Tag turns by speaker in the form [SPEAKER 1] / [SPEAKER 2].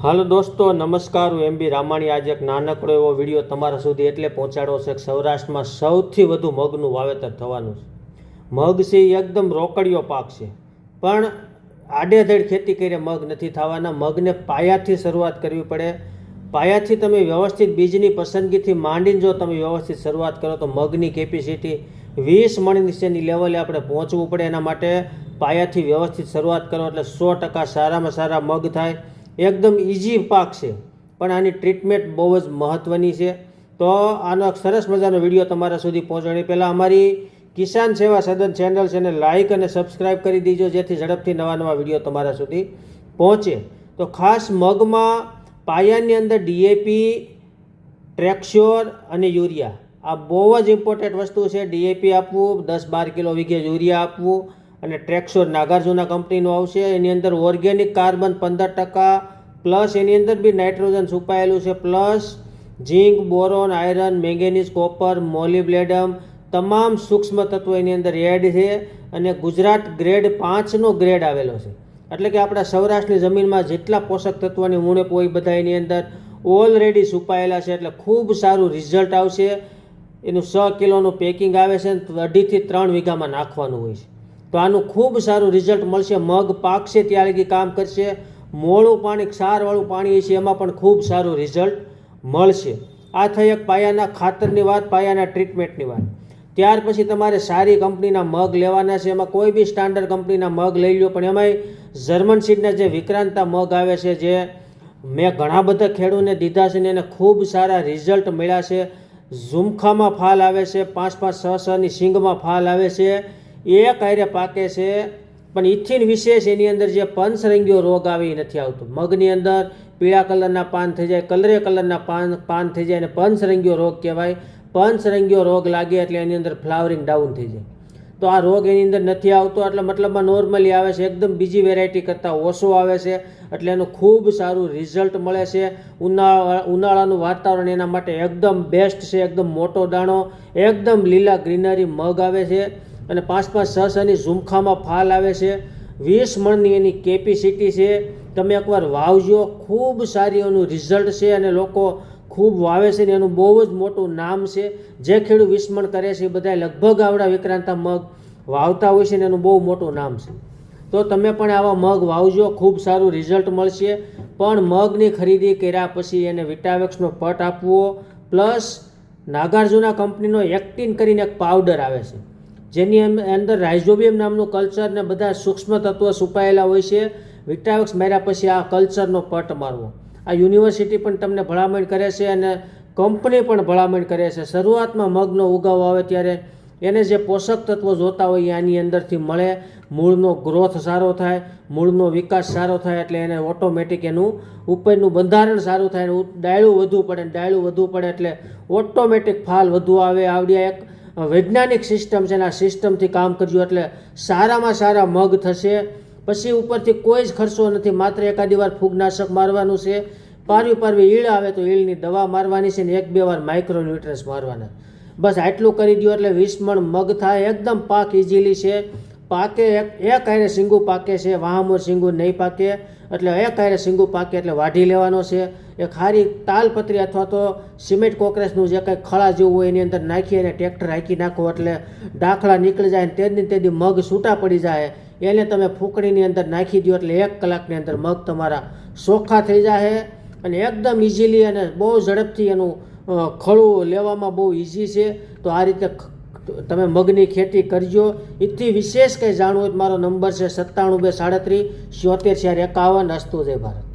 [SPEAKER 1] હાલો દોસ્તો, નમસ્કાર. હું એમ બી રામાણી. આજે એક નાનકડો એવો વીડિયો તમારા સુધી એટલે પહોંચાડો છે કે સૌરાષ્ટ્રમાં સૌથી વધુ મગનું વાવેતર થવાનું છે. મગ છે એકદમ રોકડિયો પાક છે. પણ આડેધડ ખેતી કરીને મગ નથી થવાના. મગને પાયાથી શરૂઆત કરવી પડે. પાયાથી તમે વ્યવસ્થિત બીજની પસંદગીથી માંડીને જો તમે વ્યવસ્થિત શરૂઆત કરો તો મગની કેપેસિટી વીસ મણ નીચેની લેવલે આપણે પહોંચવું પડે. એના માટે પાયાથી વ્યવસ્થિત શરૂઆત કરો એટલે સો ટકા સારામાં સારા મગ થાય. એકદમ ઇઝી પાક છે. પણ આની ટ્રીટમેન્ટ બહુ જ મહત્ત્વની છે. તો આનો સરસ મજાનો વીડિયો તમારા સુધી પહોંચવાની પહેલાં અમારી કિસાન સેવા સદન ચેનલ છે એને લાઇક અને સબસ્ક્રાઇબ કરી દીજો, જેથી ઝડપથી નવા નવા વીડિયો તમારા સુધી પહોંચે. તો ખાસ મગમાં પાયાની અંદર ડીએપી ટ્રેક્સ્યોર અને યુરિયા. આ બહુ જ ઇમ્પોર્ટન્ટ વસ્તુ છે. ડીએપી આપવું, દસ બાર કિલો વીઘે યુરિયા આપવું અને ટ્રેક્સોર નાગાર્જુના કંપનીનું આવશે. એની અંદર ઓર્ગેનિક કાર્બન પંદર ટકા, પ્લસ એની અંદર બી નાઇટ્રોજન છુપાયેલું છે. Plus zinc, boron, iron, manganese, copper, molybdenum તમામ સૂક્ષ્મ તત્વો એની અંદર એડ છે અને ગુજરાત ગ્રેડ પાંચનો ગ્રેડ આવેલો છે. એટલે કે આપણા સૌરાષ્ટ્રની જમીનમાં જેટલા પોષક તત્વોની ઉણપ હોય બધા એની અંદર ઓલરેડી છુપાયેલા છે. એટલે ખૂબ સારું રિઝલ્ટ આવશે. એનું સ કિલોનું પેકિંગ આવે છે અઢીથી ત્રણ વીઘામાં નાખવાનું હોય છે. તો આનું ખૂબ સારું રિઝલ્ટ મળશે. મગ પાકશે ત્યારે કે કામ કરશે. મોળું પાણી, ક્ષારવાળું પાણી છે, એમાં પણ ખૂબ સારું રિઝલ્ટ મળશે. આ થઈ એક પાયાના ખાતરની વાત, પાયાના ટ્રીટમેન્ટની વાત. ત્યાર પછી તમારે સારી કંપનીના મગ લેવાના છે. એમાં કોઈ બી સ્ટાન્ડર્ડ કંપનીના મગ લઈ લો પણ એમાંય જર્મન સીડના જે વિક્રાંતા મગ આવે છે, જે મેં ઘણા બધા ખેડૂતને દીધા છે ને એને ખૂબ સારા રિઝલ્ટ મળ્યા છે. ઝુમખામાં ફાલ આવે છે. પાંચ પાંચ છ છની સિંગમાં ફાલ આવે છે. એ કાયરે પાકે છે. પણ ઇથિન વિશેષ એની અંદર જે પંચરંગીઓ રોગ આવે નથી આવતો. મગની અંદર પીળા કલરના પાન થઈ જાય, કલરે કલરના પાન પાન થઈ જાય અને પંચરંગીઓ રોગ કહેવાય. પંચરંગીઓ રોગ લાગે એટલે એની અંદર ફ્લાવરિંગ ડાઉન થઈ જાય. તો આ રોગ એની અંદર નથી આવતો, એટલે મતલબમાં નોર્મલી આવે છે, એકદમ બીજી વેરાયટી કરતાં ઓછો આવે છે, એટલે એનું ખૂબ સારું રિઝલ્ટ મળે છે. ઉનાળા, ઉનાળાનું વાતાવરણ એના માટે એકદમ બેસ્ટ છે, એકદમ મોટો દાણો, એકદમ લીલા ગ્રીનરી મગ આવે છે. અને પાંચ પાંચ છ છની ઝુમખામાં ફાલ આવે છે. વીસ મણની એની કેપેસિટી છે. તમે એકવાર વાવજો. ખૂબ સારી એનું રિઝલ્ટ છે અને લોકો ખૂબ વાવે છે ને એનું બહુ જ મોટું નામ છે. જે ખેડૂત વિસ્મણ કરે છે એ બધા લગભગ આવડા વિક્રાંતા મગ વાવતા હોય છે ને એનું બહુ મોટું નામ છે. તો તમે પણ આવા મગ વાવજો. ખૂબ સારું રિઝલ્ટ મળશે. પણ મગની ખરીદી કર્યા પછી એને વિટાવેક્સનો પટ આપવો. પ્લસ નાગાર્જુના કંપનીનો એક્ટિન કરીને એક પાવડર આવે છે. જેની અંદર રાઇઝોબિયમ નામનું કલ્ચર ને બધા સૂક્ષ્મ તત્વો છુપાયેલા હોય છે. વિટાવેક્સ માર્યા પછી આ કલ્ચરનો પટ મારવો. આ યુનિવર્સિટી પણ તમને ભલામણ કરે છે અને કંપની પણ ભલામણ કરે છે. શરૂઆતમાં મગનો ઉગાવ આવે ત્યારે એને જે પોષક તત્વો જોતા હોય આની અંદરથી મળે. મૂળનો ગ્રોથ સારો થાય, મૂળનો વિકાસ સારો થાય એટલે એને ઓટોમેટિક એનું ઉપરનું બંધારણ સારું થાય ડાયળું વધુ પડે ડાયળું વધુ પડે એટલે ઓટોમેટિક ફાલ વધુ આવે. આવડી એક વૈજ્ઞાનિક સિસ્ટમ છે આ સિસ્ટમથી કામ કરજો એટલે સારામાં સારા મગ થશે. પછી ઉપરથી કોઈ જ ખર્ચો નથી, માત્ર એકાદી વાર ફૂગનાશક મારવાનું છે. પારવી પારવી ઈળ આવે તો ઈળની દવા મારવાની છે ને એક બે વાર માઇક્રો ન્યુટ્રન્સ મારવાના. બસ આટલું કરી દો એટલે વીસ મણ મગ થાય, એકદમ પાક ઇઝીલી છે. પાકે એક એક આને શીંગું પાકે છે વાહમોર શીંગું નહીં પાકે. એટલે એક હારે સિંગુ પાકે એટલે વાઢી લેવાનો છે. એ ખારી તાલપત્રી અથવા તો સિમેન્ટ કોકરેસનું જે કંઈ ખળા જેવું હોય એની અંદર નાખી અને ટ્રેક્ટર હાંકી નાખો એટલે દાખલા નીકળી જાય ને તેની તેની મગ છૂટા પડી જાય. એને તમે ફૂકણીની અંદર નાખી દો એટલે એક કલાકની અંદર મગ તમારા ચોખ્ખા થઈ જાય અને એકદમ ઇઝીલી અને બહુ ઝડપથી એનું ખળું લેવામાં બહુ ઇઝી છે. તો આ રીતે તમે મગની ખેતી કરજો. એથી વિશેષ કંઈ જાણવું હોય મારો નંબર છે સત્તાણું બે સાડત્રીસ સિત્તેર ચાર એકાવન, અસ્તુ જય ભારત.